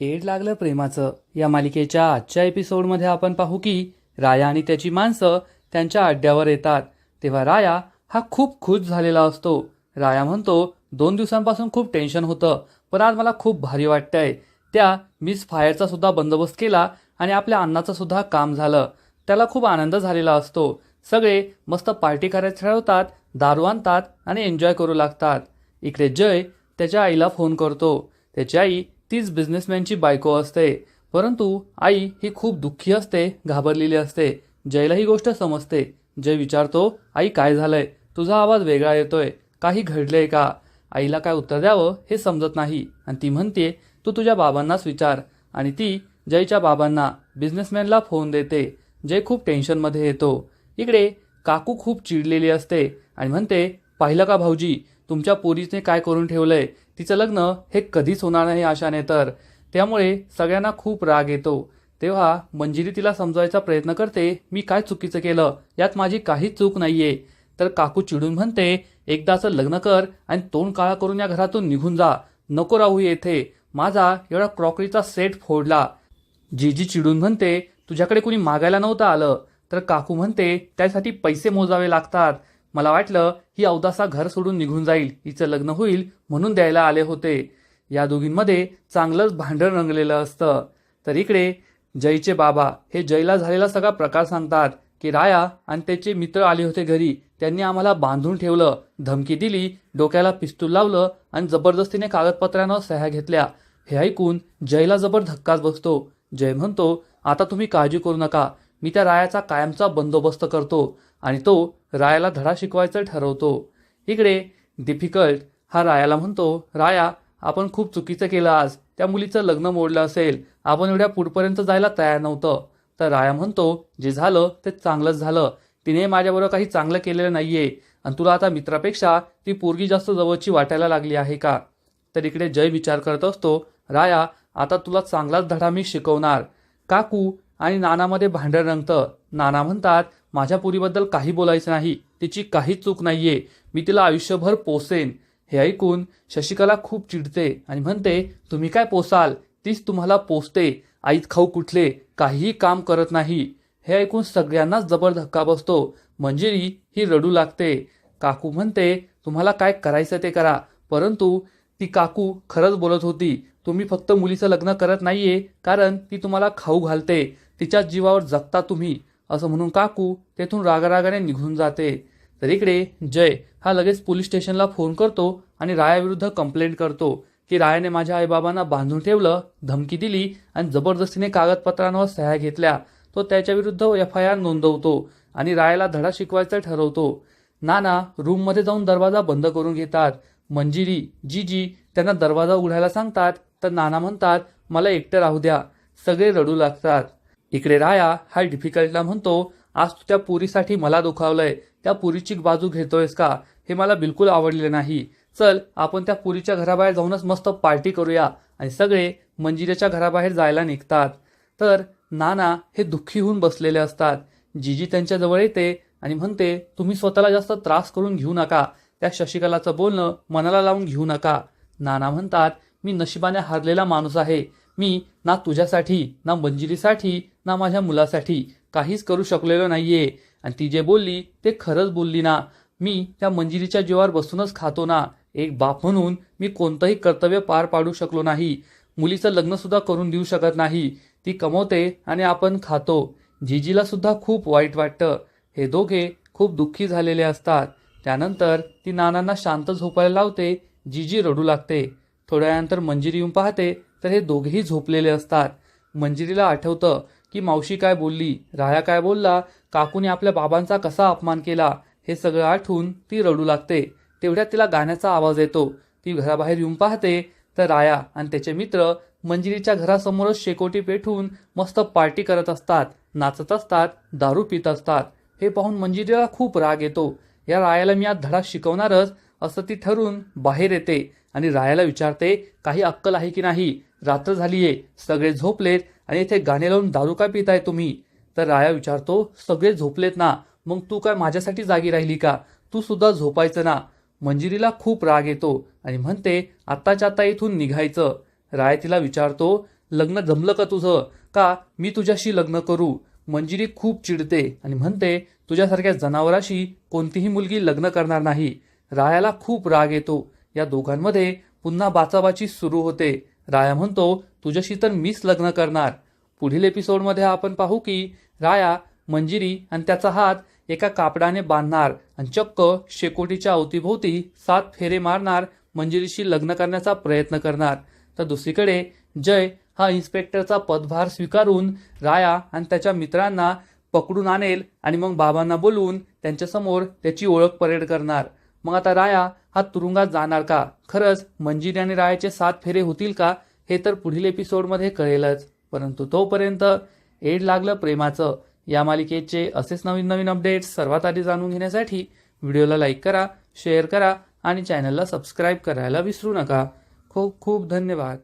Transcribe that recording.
Add लागलं प्रेमाचं. या मालिकेच्या आजच्या एपिसोडमध्ये आपण पाहू की राया आणि त्याची माणसं त्यांच्या अड्ड्यावर येतात. तेव्हा राया हा खूप खुश झालेला असतो. राया म्हणतो दोन दिवसांपासून खूप टेन्शन होतं पण आज मला खूप भारी वाटतंय. त्या मिस फायरचा सुद्धा बंदोबस्त केला आणि आपल्या अन्नाचं सुद्धा काम झालं. त्याला खूप आनंद झालेला असतो. सगळे मस्त पार्टी करायला ठरवतात दारू आणतात आणि एन्जॉय करू लागतात. इकडे जय त्याच्या आईला फोन करतो. त्याची आई तीच बिझनेसमॅनची बायको असते. परंतु आई ही खूप दुःखी असते घाबरलेली असते. जयला ही गोष्ट समजते. जय विचारतो आई काय झालंय? तुझा आवाज वेगळा येतोय. काही घडलंय का? आईला काय उत्तर द्यावं हे समजत नाही. आणि ती म्हणते तू तुझ्या बाबांनाच विचार. आणि ती जयच्या बाबांना बिझनेसमॅनला फोन देते. जय खूप टेन्शनमध्ये येतो. इकडे काकू खूप चिडलेली असते आणि म्हणते पाहिलं का भाऊजी तुमच्या पोरीने काय करून ठेवलंय? तिचं लग्न हे कधीच होणार नाही आशाने तर. त्यामुळे सगळ्यांना खूप राग येतो. तेव्हा मंजिरी तिला समजायचा प्रयत्न करते मी काय चुकीचं केलं? यात माझी काहीच चूक नाहीये. तर काकू चिडून म्हणते एकदाचं लग्न कर आणि तोंड काळा करून या घरातून निघून जा. नको राहू येथे. माझा एवढा क्रॉकरीचा सेट फोडला. जीजी चिडून म्हणते तुझ्याकडे कुणी मागायला नव्हतं आलं. तर काकू म्हणते त्यासाठी पैसे मोजावे लागतात. मला वाटलं ही अवदासा घर सोडून निघून जाईल हिचं लग्न होईल म्हणून द्यायला आले होते. या दोघींमध्ये चांगलंच भांडण रंगलेलं असतं. तर इकडे जयचे बाबा हे जयला झालेला सगळा प्रकार सांगतात की राया आणि त्याचे मित्र आले होते घरी. त्यांनी आम्हाला बांधून ठेवलं धमकी दिली डोक्याला पिस्तूल लावलं आणि जबरदस्तीने कागदपत्रांवर सह्या घेतल्या. हे ऐकून जयला जबर धक्काच बसतो. जय म्हणतो आता तुम्ही काळजी करू नका. मी त्या रायाचा कायमचा बंदोबस्त करतो. आणि तो रायाला धडा शिकवायचं ठरवतो. इकडे डिफिकल्ट हा रायाला म्हणतो राया आपण खूप चुकीचं केलं आज. त्या मुलीचं लग्न मोडलं असेल. आपण एवढ्या पुढपर्यंत जायला तयार नव्हतं. तर राया म्हणतो जे झालं ते चांगलंच झालं. तिने माझ्याबरोबर काही चांगलं केलेलं नाहीये. आणि तुला आता मित्रापेक्षा ती पोरगी जास्त जवळची वाटायला लागली आहे का? तर इकडे जय विचार करत असतो राया आता तुला चांगलाच धडा मी शिकवणार. काकू आणि नानामध्ये भांडण रंगतं. नाना म्हणतात माझ्या पुरीबद्दल काही बोलायचं नाही तिची काहीच चूक नाहीये मी तिला आयुष्यभर पोसेन. हे ऐकून शशिकला खूप चिडते आणि म्हणते तुम्ही काय पोसाल? तीच तुम्हाला पोसते. आईत खाऊ कुठले? काहीही काम करत नाही. हे ऐकून सगळ्यांनाच जबर धक्का बसतो. मंजिरी ही रडू लागते. काकू म्हणते तुम्हाला काय करायचं ते करा. परंतु ती काकू खरंच बोलत होती तुम्ही फक्त मुलीचं लग्न करत नाहीये कारण ती तुम्हाला खाऊ घालते. तिच्या जीवावर जगता तुम्ही. असं म्हणून काकू तेथून रागारागाने निघून जाते. तर इकडे जय हा लगेच पोलीस स्टेशनला फोन करतो आणि रायाविरुद्ध कंप्लेंट करतो की रायाने माझ्या आईबाबांना बांधून ठेवलं धमकी दिली आणि जबरदस्तीने कागदपत्रांवर सह्या घेतल्या. तो त्याच्याविरुद्ध एफ आय आर नोंदवतो आणि रायाला धडा शिकवायचा ठरवतो. नाना रूममध्ये जाऊन दरवाजा बंद करून घेतात. मंजिरी जीजी त्यांना दरवाजा उघडायला सांगतात. तर नाना म्हणतात मला एकटं राहू द्या. सगळे रडू लागतात. इकडे राया हा डिफिकल्टला म्हणतो आज तू त्या पुरीसाठी मला दुखावलंय. त्या पुरीची बाजू घेतोयस का? हे मला बिलकुल आवडले नाही. चल आपण त्या पुरीच्या घराबाहेर जाऊनच मस्त पार्टी करूया. आणि सगळे मंजिरेच्या घराबाहेर जायला निघतात. तर नाना हे दुःखी होऊन बसलेले असतात. जीजी त्यांच्याजवळ येते आणि म्हणते तुम्ही स्वतःला जास्त त्रास करून घेऊ नका. त्या शशिकलाचं बोलणं मनाला लावून घेऊ नका. नाना म्हणतात मी नशिबाने हारलेला माणूस आहे. मी ना तुझ्यासाठी ना मंजिरीसाठी ना माझ्या मुलासाठी काहीच करू शकलेलो नाहीये. आणि ती जे बोलली ते खरंच बोलली ना. मी त्या मंजिरीच्या जीवावर बसूनच खातो ना. एक बाप म्हणून मी कोणतंही कर्तव्य पार पाडू शकलो नाही. मुलीचं लग्नसुद्धा करून देऊ शकत नाही. ती कमवते आणि आपण खातो. जीजीला सुद्धा खूप वाईट वाटतं. हे दोघे खूप दुःखी झालेले असतात. त्यानंतर ती नानांना शांत झोपायला लावते. जीजी रडू लागते. थोड्या वेळानंतर मंजिरी येऊन पाहते तर हे दोघेही झोपलेले असतात. मंजिरीला आठवतं की मावशी काय बोलली राया काय बोलला काकूने आपल्या बाबांचा कसा अपमान केला हे सगळं आठवून ती रडू लागते. तेवढ्यात तिला गाण्याचा आवाज येतो. ती घराबाहेर येऊन पाहते. तर राया आणि त्याचे मित्र मंजिरीच्या घरासमोरच शेकोटी पेटून मस्त पार्टी करत असतात नाचत असतात दारू पित असतात. हे पाहून मंजिरीला खूप राग येतो. या रायाला मी आज धडा शिकवणारच असं ती ठरून बाहेर येते आणि रायाला विचारते काही अक्कल आहे की नाही? रात्र झालीये सगळे झोपलेत आणि इथे गाणे लावून दारू काय पिताय तुम्ही? तर राया विचारतो सगळे झोपलेत ना मग तू काय माझ्यासाठी जागी राहिली का? तू सुद्धा झोपायचं ना? मंजिरीला खूप राग येतो आणि म्हणते आत्ताच्या आता इथून निघायचं. राय तिला विचारतो लग्न जमलं का तुझं? का मी तुझ्याशी लग्न करू? मंजिरी खूप चिडते आणि म्हणते तुझ्यासारख्या जनावराशी कोणतीही मुलगी लग्न करणार नाही. रायाला खूप राग येतो. या दोघांमध्ये पुन्हा बाचाबाची सुरू होते. राया म्हणतो तुझ्याशी तर मीच लग्न करणार. पुढील एपिसोडमध्ये आपण पाहू की राया मंजिरी आणि त्याचा हात एका कापडाने बांधणार आणि चक्क शेकोटीच्या अवतीभोवती सात फेरे मारणार मंजिरीशी लग्न करण्याचा प्रयत्न करणार. तर दुसरीकडे जय हा इन्स्पेक्टरचा पदभार स्वीकारून राया आणि त्याच्या मित्रांना पकडून आणेल आणि मग बाबांना बोलवून त्यांच्यासमोर त्याची ओळख परेड करणार. मग आता राया हा तुरुंगात जाणार का? खरंच मंजिरी आणि रायाचे सात फेरे होतील का? हे तर पुढील एपिसोडमध्ये कळेलच. परंतु तोपर्यंत एड लागलं प्रेमाचं. या मालिकेचे असेच नवीन नवीन अपडेट्स सर्वात आधी जाणून घेण्यासाठी व्हिडिओला लाईक करा शेअर करा आणि चॅनलला सबस्क्राईब करायला विसरू नका. खूप खूप धन्यवाद.